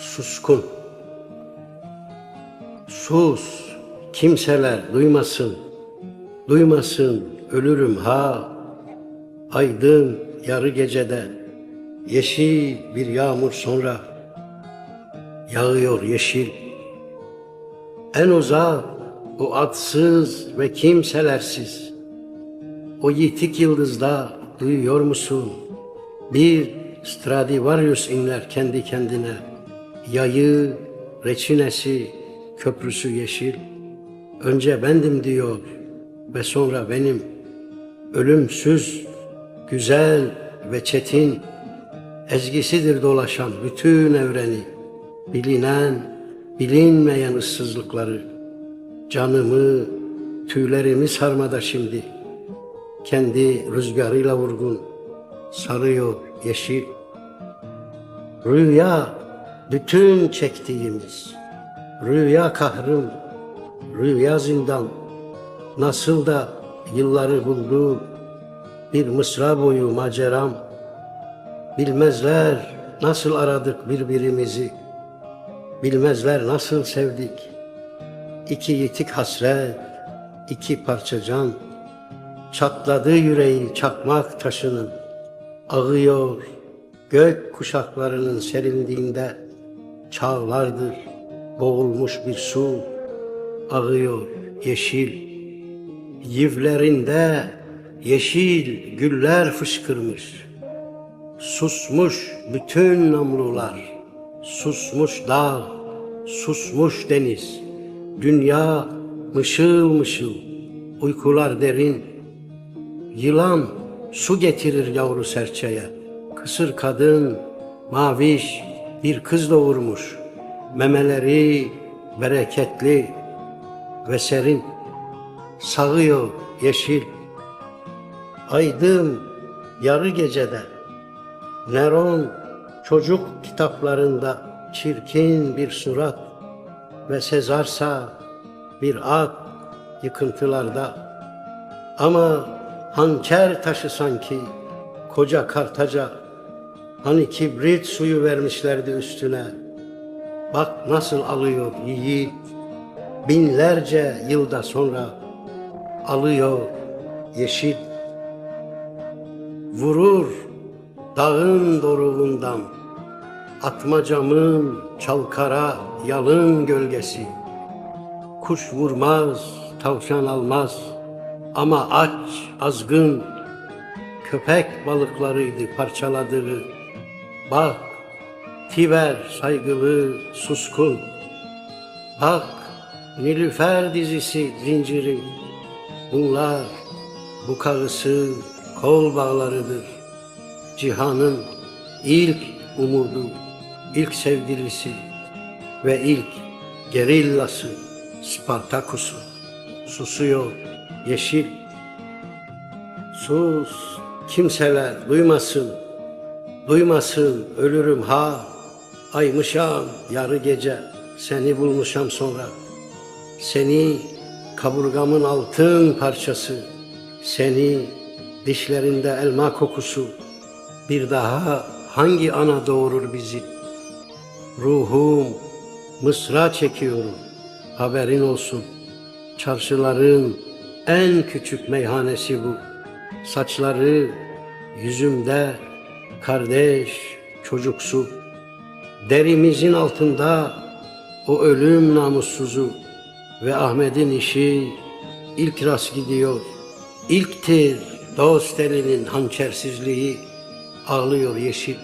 suskun. Sus, kimseler duymasın, duymasın ölürüm ha. Aydın yarı gecede, yeşil bir yağmur sonra, yağıyor yeşil. En uzak o adsız ve kimselersiz, o yitik yıldızda duyuyor musun? Bir Stradivarius inler kendi kendine. Yayı, reçinesi, köprüsü yeşil. Önce bendim diyor ve sonra benim. Ölümsüz, güzel ve çetin. Ezgisidir dolaşan bütün evreni. Bilinen, bilinmeyen ıssızlıkları. Canımı, tüylerimi sarmada şimdi. Kendi rüzgarıyla vurgun sarıyor yeşil. Rüya bütün çektiğimiz, rüya kahrım, rüya zindan, nasıl da yılları buldu bir mısra boyu maceram. Bilmezler nasıl aradık birbirimizi, bilmezler nasıl sevdik. İki yitik hasret, iki parça can, çatladı yüreği çakmak taşının ağıyor gök kuşaklarının serinliğinde çağlardır boğulmuş bir su ağıyor yeşil. Yivlerinde yeşil güller fışkırmış. Susmuş bütün namlular susmuş dağ susmuş deniz. Dünya mışıl mışıl uykular derin. Yılan su getirir yavru serçeye. Kısır kadın maviş bir kız doğurmuş. Memeleri bereketli ve serin. Sağıyor yeşil. Aydın yarı gecede. Neron çocuk kitaplarında çirkin bir surat ve Sezarsa bir at yıkıntılarda. Ama hançer taşı sanki koca kartaca hani kibrit suyu vermişlerdi üstüne. Bak nasıl alıyor yiğit binlerce yılda sonra alıyor yeşil. Vurur dağın doruğundan atmacamın çalkara yalın gölgesi. Kuş vurmaz, tavşan almaz.'' Ama aç, azgın, köpek balıklarıydı parçaladığı. Bak, Tiber saygılı, suskun. Bak, Nilüfer dizisi zinciri. Bunlar bu kağısı kol bağlarıdır. Cihanın ilk umudu, ilk sevgilisi ve ilk gerillası Spartakus'u susuyor yeşil. Sus, kimseler duymasın, duymasın ölürüm ha. Aymışam yarı gece, seni bulmuşam sonra. Seni kaburgamın altın parçası, seni dişlerinde elma kokusu. Bir daha hangi ana doğurur bizi? Ruhum mısra çekiyorum, haberin olsun. Çarşıların en küçük meyhanesi bu. Saçları yüzümde kardeş çocuksu. Derimizin altında o ölüm namussuzu ve Ahmet'in işi ilk rast gidiyor. İlktir dost elinin hançersizliği ağlıyor yeşil.